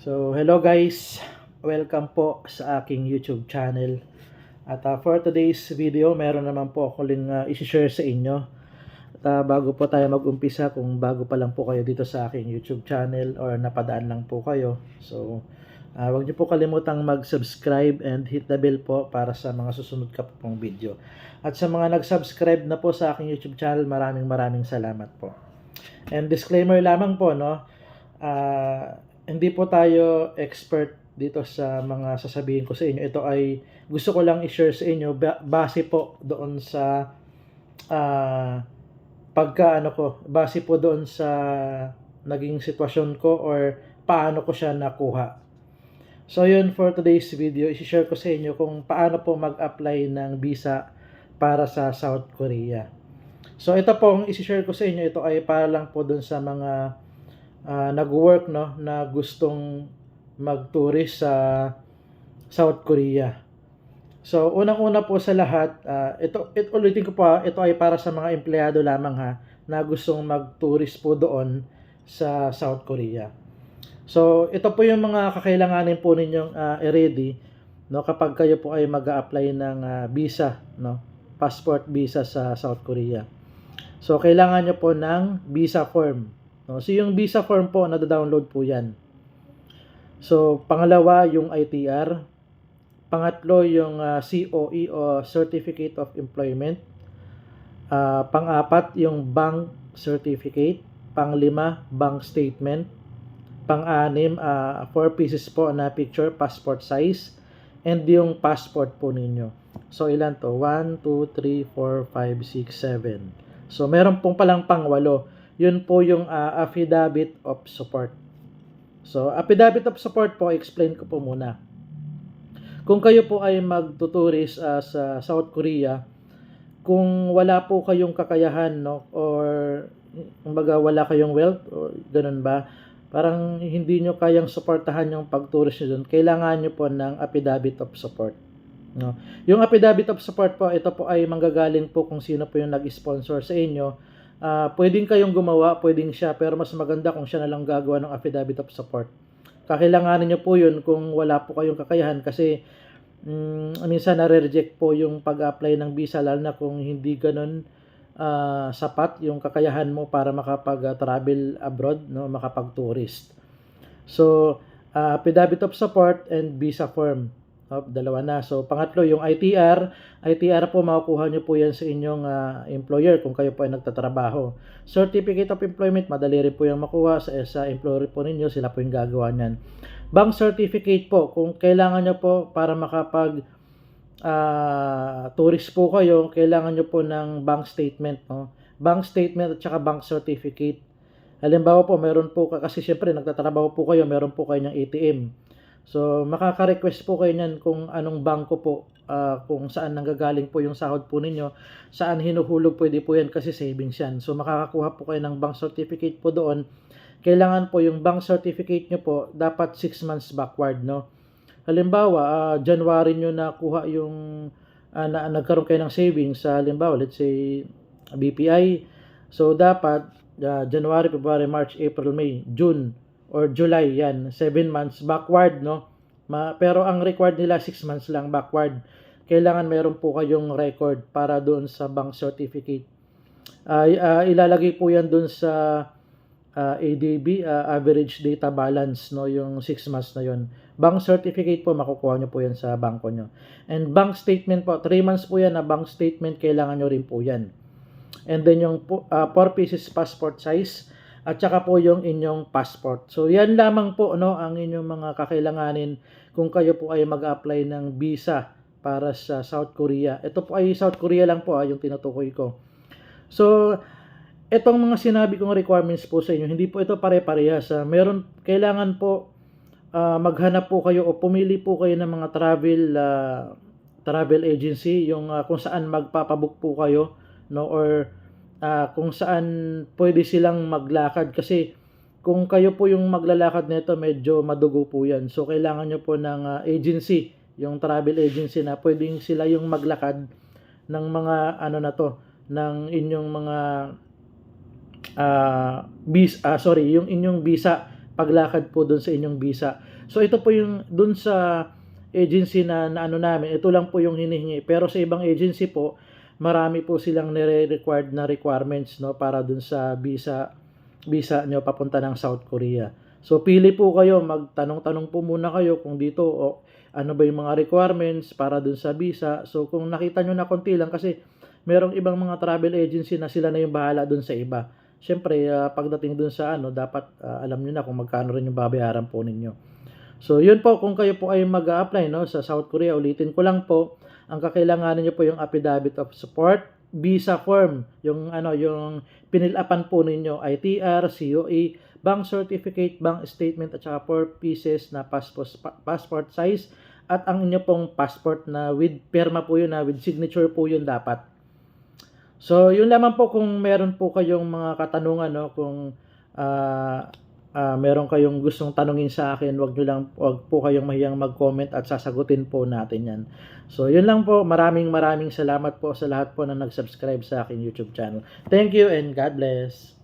So, hello guys. Welcome po sa aking YouTube channel. At uh, for today's video, meron naman po ako ling uh, isi-share sa inyo. At uh, bago po tayo mag-umpisa, kung bago pa lang po kayo dito sa aking YouTube channel or napadaan lang po kayo. So, uh, wag niyo po kalimutang mag-subscribe and hit the bell po para sa mga susunod ka po pong video. At sa mga nag-subscribe na po sa aking YouTube channel, maraming maraming salamat po. And disclaimer lamang po, no? Ah, hindi po tayo expert dito sa mga sasabihin ko sa inyo. Ito ay gusto ko lang i-share sa inyo ba- base po doon sa ah, pagka ano ko, base po doon sa naging sitwasyon ko or paano ko siya nakuha. So yun for today's video, i-share ko sa inyo kung paano po mag-apply ng visa para sa South Korea. So ito po ang i-share ko sa inyo, ito ay para lang po doon sa mga ah, nag-work no na gustong mag-tourist sa South Korea. So unang-una po sa lahat, ah, ito, ito ulitin ko po, ah, ito ay para sa mga empleyado lamang ha na gustong mag-tourist po doon sa South Korea. So ito po yung mga kakailanganin po ninyong ah, i-ready no kapag kayo po ay mag-a-apply ng ah, visa no, passport visa sa South Korea. So kailangan nyo po ng visa form. No? So yung visa form po, nado-download po yan. So pangalawa, yung ITR. Pangatlo, yung ah, COE o Certificate of Employment. Ah, pang-apat, yung bank certificate. Panglima, bank statement. Pang-anim, ah, four pieces po na picture, passport size. And yung passport po ninyo. So ilan to? 1, 2, 3, 4, 5, 6, 7. So meron pong palang pangwalo yun po yung ah, affidavit of support. So, affidavit of support po, explain ko po muna. Kung kayo po ay magtuturis ah, sa South Korea, kung wala po kayong kakayahan, no, or kumbaga wala kayong wealth, or ganun ba, parang hindi nyo kayang suportahan yung pagturis nyo dun, kailangan nyo po ng affidavit of support. No? Yung affidavit of support po, ito po ay manggagaling po kung sino po yung nag-sponsor sa inyo, Ah, pwedeng kayong gumawa, pwedeng siya, pero mas maganda kung siya na lang gagawa ng affidavit of support. Kakailanganin niyo po yun kung wala po kayong kakayahan kasi mm, minsan na-reject po yung pag-apply ng visa lalo na kung hindi ganun ah, sapat yung kakayahan mo para makapag-travel abroad, no, makapag-tourist. So, ah, affidavit of support and visa form. Oh, dalawa na. So, pangatlo, yung ITR. ITR po, makukuha nyo po yan sa inyong ah, employer kung kayo po ay nagtatrabaho. Certificate of Employment, madali rin po yung makuha sa, sa employer po ninyo. Sila po yung gagawa niyan. Bank Certificate po, kung kailangan nyo po para makapag ah, tourist po kayo, kailangan nyo po ng bank statement. No? Bank statement at saka bank certificate. Halimbawa po, meron po, kasi syempre nagtatrabaho po kayo, meron po kayo ng ATM. So, makaka-request po kayo niyan kung anong bangko po, ah, kung saan nanggagaling po yung sahod po ninyo, saan hinuhulog pwede po yan kasi savings yan. So, makakakuha po kayo ng bank certificate po doon. Kailangan po yung bank certificate nyo po, dapat 6 months backward, no? Halimbawa, ah, January nyo nakuha yung, ah, na, nagkaroon kayo ng savings sa, halimbawa, let's say, BPI. So, dapat, ah, January, February, March, April, May, June, or July yan, 7 months backward, no? Ma, pero ang required nila 6 months lang backward. Kailangan meron po kayong record para doon sa bank certificate. Ay ah, ilalagay po yan doon sa ah, ADB, ah, average data balance, no, yung 6 months na yon. Bank certificate po, makukuha nyo po yan sa banko nyo. And bank statement po, 3 months po yan na bank statement, kailangan nyo rin po yan. And then yung 4 pieces passport size, at saka po yung inyong passport. So yan lamang po no ang inyong mga kakailanganin kung kayo po ay mag-apply ng visa para sa South Korea. Ito po ay South Korea lang po ah, yung tinutukoy ko. So etong mga sinabi kong requirements po sa inyo, hindi po ito pare-parehas. ah. meron kailangan po ah, maghanap po kayo o pumili po kayo ng mga travel ah, travel agency yung ah, kung saan magpapabook po kayo no or ah, kung saan pwede silang maglakad kasi kung kayo po yung maglalakad nito medyo madugo po yan so kailangan nyo po ng ah, agency yung travel agency na pwedeng sila yung maglakad ng mga ano na to ng inyong mga ah bis ah sorry yung inyong visa paglakad po doon sa inyong visa. So ito po yung doon sa agency na, na ano namin, ito lang po yung hinihingi. Pero sa ibang agency po, marami po silang nire-required na requirements no para doon sa visa visa nyo papunta ng South Korea. So pili po kayo, magtanong-tanong po muna kayo kung dito o ano ba yung mga requirements para dun sa visa. So kung nakita nyo na konti lang kasi merong ibang mga travel agency na sila na yung bahala dun sa iba. Siyempre, ah, pagdating dun sa ano, dapat ah, alam nyo na kung magkano rin yung babayaran po ninyo. So yun po, kung kayo po ay mag apply no, sa South Korea, ulitin ko lang po, ang kakailanganin nyo po yung affidavit of support, visa form, yung ano, yung pinilapan po ninyo, ITR, COE, bank certificate, bank statement at saka 4 pieces na passport, pa- passport size at ang inyo pong passport na with perma po yun na with signature po yun dapat. So, yun lamang po kung meron po kayong mga katanungan no kung ah ah, meron kayong gustong tanungin sa akin, wag niyo lang wag po kayong mahiyang mag-comment at sasagutin po natin 'yan. So, yun lang po. Maraming maraming salamat po sa lahat po na nag-subscribe sa akin YouTube channel. Thank you and God bless.